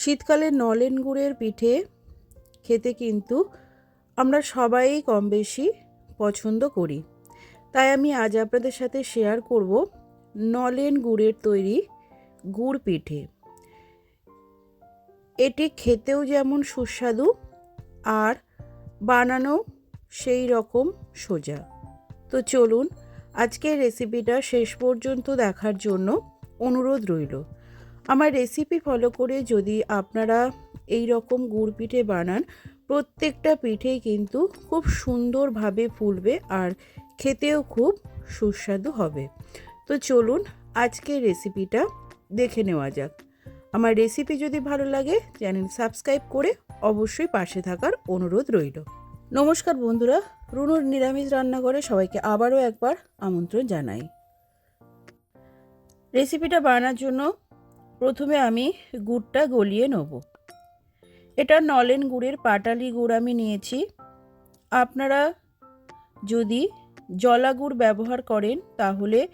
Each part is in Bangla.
শীতকালে নলেন গুড়ের পিঠে খেতে কিন্তু আমরা সবাই কম বেশি পছন্দ করি। তাই আমি আজ আপনাদের সাথে শেয়ার করব নলেন গুড়ের তৈরি গুড় পিঠে। এটি খেতেও যেমন সুস্বাদু আর বানানো সেই রকম সোজা। তো চলুন, আজকের রেসিপিটা শেষ পর্যন্ত দেখার জন্য অনুরোধ রইল। আমার রেসিপি ফলো করে যদি আপনারা এই রকম গুড় পিঠে বানান, প্রত্যেকটা পিঠেই কিন্তু খুব সুন্দরভাবে ফুলবে আর খেতেও খুব সুস্বাদু হবে। তো চলুন আজকের রেসিপিটা দেখে নেওয়া যাক। আমার রেসিপি যদি ভালো লাগে চ্যানেল সাবস্ক্রাইব করে অবশ্যই পাশে থাকার অনুরোধ রইল। নমস্কার বন্ধুরা, রুনুর নিরামিষ রান্নাঘরে সবাইকে আবারও একবার আমন্ত্রণ জানাই। রেসিপিটা বানানোর জন্য প্রথমে আমি গুড়টা গলিয়ে নেব। এটা নলেন গুড়ের পাটালি গুড় আমি নিয়েছি। আপনারা যদি জলা গুড় ব্যবহার করেন, তাহলে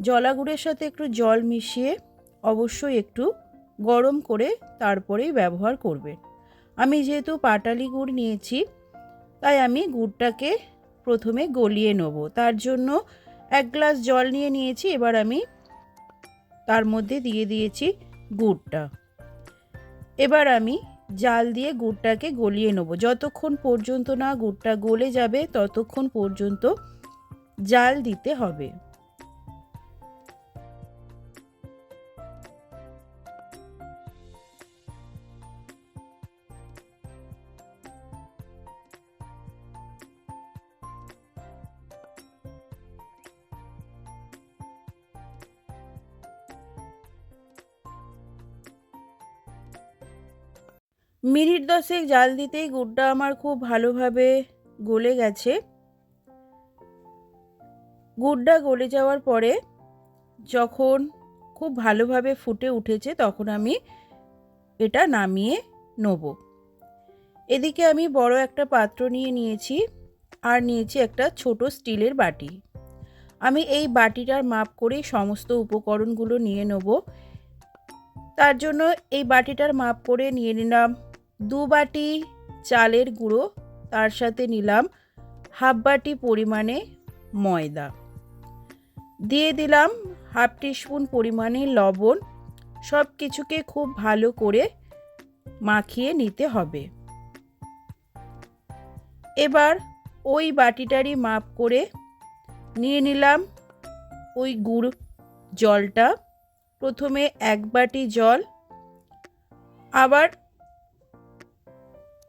জলা গুড়ের সাথে একটু জল মিশিয়ে অবশ্যই একটু গরম করে তারপরেই ব্যবহার করবেন। আমি যেহেতু পাটালি গুড় নিয়েছি, তাই আমি গুড়টাকে প্রথমে গলিয়ে নেব। তার জন্য এক গ্লাস জল নিয়ে নিয়েছি, এবার আমি তার মধ্যে দিয়ে দিয়েছি গুড়টা। এবার আমি জাল দিয়ে গুড়টাকে গলিয়ে নেব। যতক্ষণ পর্যন্ত না গুড়টা গলে যাবে, ততক্ষণ পর্যন্ত জাল দিতে হবে। মিনিট দশেক জাল দিতেই গুড়টা আমার খুব ভালোভাবে গলে গেছে। গুড়টা গলে যাওয়ার পরে যখন খুব ভালোভাবে ফুটে উঠেছে তখন আমি এটা নামিয়ে নেব। এদিকে আমি বড় একটা পাত্র নিয়ে নিয়েছি আর নিয়েছি একটা ছোট স্টিলের বাটি। আমি এই বাটিটার মাপ করেই সমস্ত উপকরণগুলো নিয়ে নেব। তার জন্য এই বাটিটার মাপ করে নিয়ে নিলাম দু বাটি চালের গুঁড়ো, তার সাথে নিলাম হাফ বাটি পরিমাণে ময়দা। দিয়ে দিলাম হাফ টিস্পুন পরিমাণে লবণ। সব কিছুকে খুব ভালো করে মাখিয়ে নিতে হবে। এবার ওই বাটিটারই মাপ করে নিয়ে নিলাম ওই গুড় জলটা। প্রথমে এক বাটি জল, আবার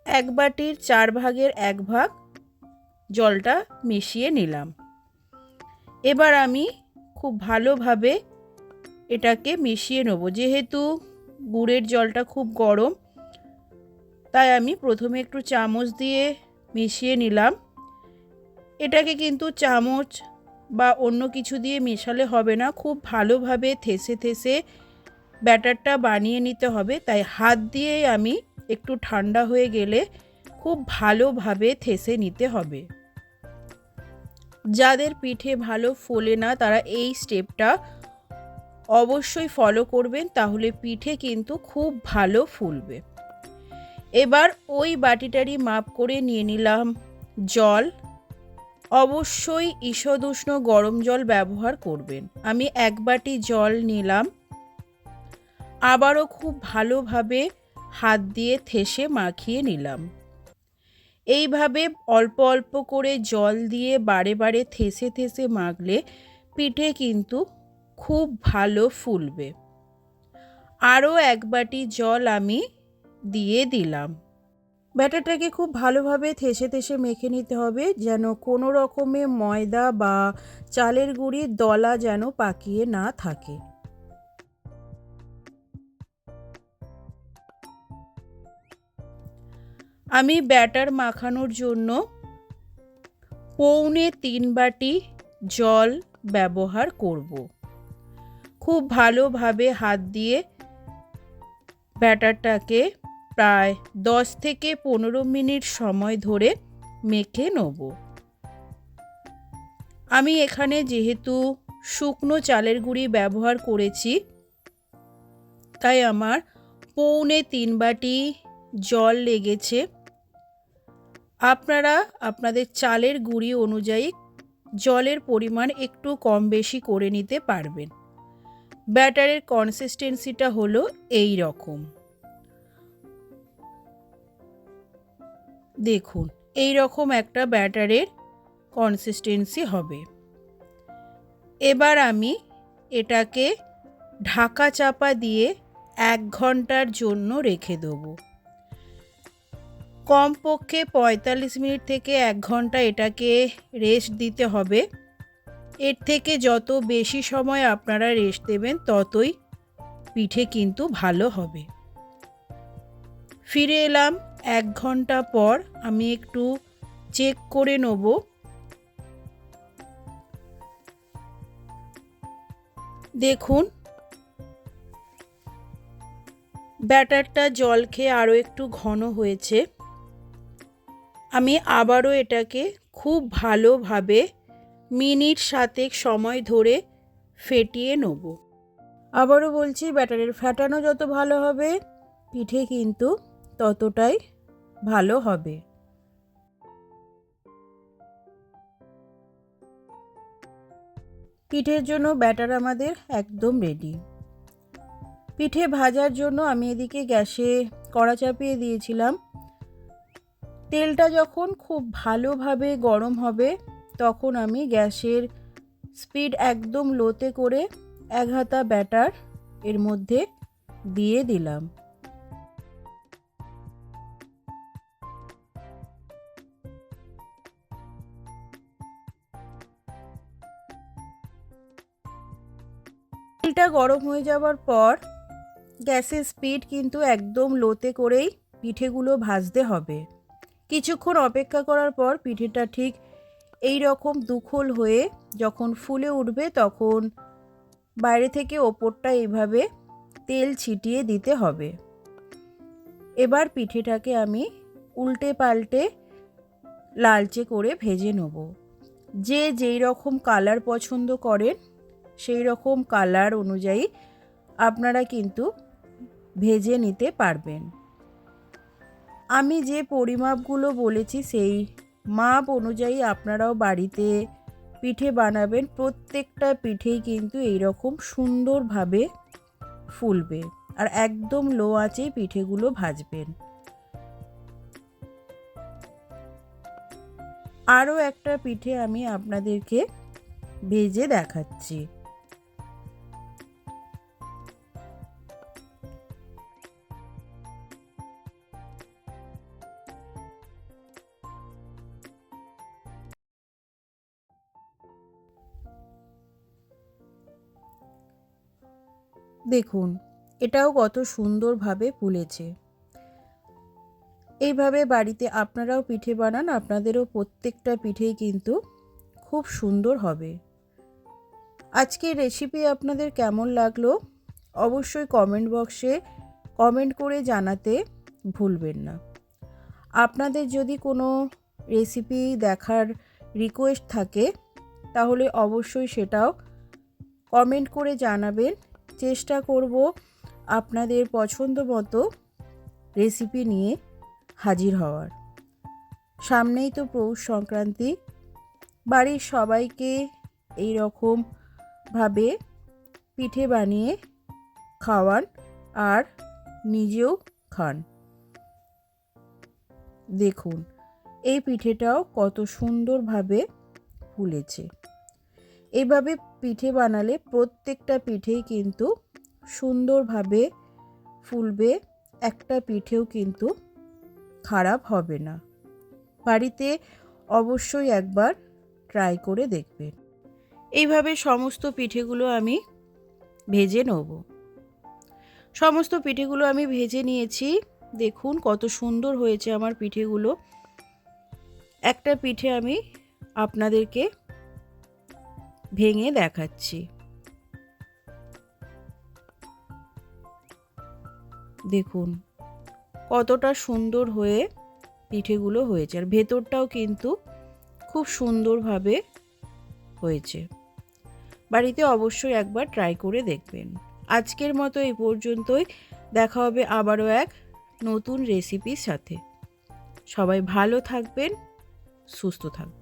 এক বাটির চার ভাগের এক ভাগ জলটা মিশিয়ে নিলাম। এবার আমি খুব ভালোভাবে এটাকে মিশিয়ে নেব। যেহেতু গুড়ের জলটা খুব গরম, তাই আমি প্রথমে একটু চামচ দিয়ে মিশিয়ে নিলাম। এটাকে কিন্তু চামচ বা অন্য কিছু দিয়ে মেশালে হবে না, খুব ভালোভাবে থেসে থেসে ব্যাটারটা বানিয়ে নিতে হবে, তাই হাত দিয়েই আমি একটু ঠান্ডা হয়ে গেলে খুব ভালোভাবে থেসে নিতে হবে। যাদের পিঠে ভালো ফোলে না, তারা এই স্টেপটা অবশ্যই ফলো করবেন, তাহলে পিঠে কিন্তু খুব ভালো ফুলবে। এবার ওই বাটিটারই মাপ করে নিয়ে নিলাম জল। অবশ্যই ঈষদুষ্ণ গরম জল ব্যবহার করবেন। আমি এক বাটি জল নিলাম। আবারও খুব ভালোভাবে হাত দিয়ে থেসে মাখিয়ে নিলাম। এইভাবে অল্প অল্প করে জল দিয়ে বারে বারে থেসে থেসে মাখলে পিঠে কিন্তু খুব ভালো ফুলবে। আরও এক বাটি জল আমি দিয়ে দিলাম। ব্যাটারটাকে খুব ভালোভাবে থেসে থেসে মেখে নিতে হবে যেন কোনো রকমে ময়দা বা চালের গুঁড়ির দলা যেন পাকিয়ে না থাকে। আমি ব্যাটার মাখানোর জন্য পৌনে তিন বাটি জল ব্যবহার করব। খুব ভালোভাবে হাত দিয়ে ব্যাটারটাকে প্রায় দশ থেকে পনেরো মিনিট সময় ধরে মেখে নেব। আমি এখানে যেহেতু শুকনো চালের গুঁড়ি ব্যবহার করেছি, তাই আমার পৌনে তিন বাটি জল লেগেছে। আপনারা আপনাদের চালের গুঁড়ি অনুযায়ী জলের পরিমাণ একটু কম বেশি করে নিতে পারবেন। ব্যাটারের কনসিস্টেন্সিটা হলো এই রকম। দেখুন, এই রকম একটা ব্যাটারের কনসিস্টেন্সি হবে। এবার আমি এটাকে ঢাকা চাপা দিয়ে এক ঘণ্টার জন্য রেখে দেবো। কমপক্ষে পঁয়তাল্লিশ মিনিট থেকে এক ঘণ্টা এটাকে রেস্ট দিতে হবে। এর থেকে যত বেশি সময় আপনারা রেস্ট দেবেন, ততই পিঠে কিন্তু ভালো হবে। ফিরে এলাম, এক ঘণ্টা পর আমি একটু চেক করে নেব। দেখুন, ব্যাটারটা জল খেয়ে আরও একটু ঘন হয়েছে। আমি আবারও এটাকে খুব ভালোভাবে মিনিট সাতেক সময় ধরে ফেটিয়ে নেব। আবারও বলছি, ব্যাটারের ফ্যাটানো যত ভালো হবে, পিঠে কিন্তু ততটাই ভালো হবে। পিঠের জন্য ব্যাটার আমাদের একদম রেডি পিঠে ভাজার জন্য আমি এদিকে গ্যাসে কড়া চাপিয়ে দিয়েছিলাম। তেলটা যখন খুব ভালোভাবে গরম হবে, তখন আমি গ্যাসের স্পিড একদম লোতে করে এক হাতা ব্যাটার এর মধ্যে দিয়ে দিলাম। তেলটা গরম হয়ে যাওয়ার পর গ্যাসের স্পিড কিন্তু একদম লোতে করেই পিঠেগুলো ভাজতে হবে। কিছুক্ষণ অপেক্ষা করার পর পিঠেটা ঠিক এই রকম দুখোল হয়ে যখন ফুলে উঠবে তখন বাইরে থেকে ওপরটা এইভাবে তেল ছিটিয়ে দিতে হবে। এবার পিঠেটাকে আমি উল্টে পাল্টে লালচে করে ভেজে নেব। যে যেই রকম কালার পছন্দ করেন, সেই রকম কালার অনুযায়ী আপনারা কিন্তু ভেজে নিতে পারবেন। আমি যে পরিমাপগুলো বলেছি সেই মাপ অনুযায়ী আপনারাও বাড়িতে পিঠে বানাবেন। প্রত্যেকটা পিঠেই কিন্তু এইরকম সুন্দরভাবে ফুলবে আর একদম লো আঁচেই পিঠেগুলো ভাজবেন। আরও একটা পিঠে আমি আপনাদেরকে ভেজে দেখাচ্ছি। দেখুন, এটাও কত সুন্দরভাবে ফুলেছে। এইভাবে বাড়িতে আপনারাও পিঠে বানান, আপনাদেরও প্রত্যেকটা পিঠেই কিন্তু খুব সুন্দর হবে। আজকের রেসিপি আপনাদের কেমন লাগল? অবশ্যই কমেন্ট বক্সে কমেন্ট করে জানাতে ভুলবেন না। আপনাদের যদি কোনো রেসিপি দেখার রিকোয়েস্ট থাকে, তাহলে অবশ্যই সেটাও কমেন্ট করে জানাবেন। চেষ্টা করব আপনাদের পছন্দ মতো রেসিপি নিয়ে হাজির হওয়ার। সামনেই তো পৌষ সংক্রান্তি। বাড়ির সবাইকে এই রকমভাবে পিঠে বানিয়ে খাওয়ান আর নিজেও খান। দেখুন, এই পিঠেটাও কত সুন্দরভাবে ফুলেছে। এভাবে পিঠে বানালে প্রত্যেকটা পিঠেই কিন্তু সুন্দরভাবে ফুলবে, একটা পিঠেও কিন্তু খারাপ হবে না। বাড়িতে অবশ্যই একবার ট্রাই করে দেখবেন এইভাবে সমস্ত পিঠেগুলো আমি ভেজে নেব। সমস্ত পিঠেগুলো আমি ভেজে নিয়েছি। দেখুন কত সুন্দর হয়েছে আমার পিঠেগুলো। একটা পিঠে আমি আপনাদেরকে ভেঙে দেখাচ্ছি। দেখুন, কতটা সুন্দর হয়ে পিঠেগুলো হয়েছে। আর ভেতরটাও কিন্তু খুব সুন্দরভাবে হয়েছে। বাড়িতে অবশ্যই একবার ট্রাই করে দেখবেন। আজকের মতো এই পর্যন্তই। দেখা হবে আবারও এক নতুন রেসিপির সাথে। সবাই ভালো থাকবেন, সুস্থ থাকবেন।